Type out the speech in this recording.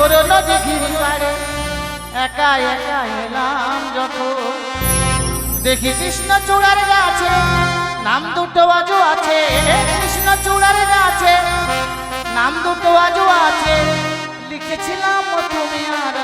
ওর নদী ঘিরি বাড়ে একা একা এলাম যখন। দেখি কৃষ্ণ চূড়ার গাছে, নাম দুটো আজও আছে। কৃষ্ণ চূড়ার গাছে, নাম দুটো আজও আছে। লিখেছিলাম তুমি আর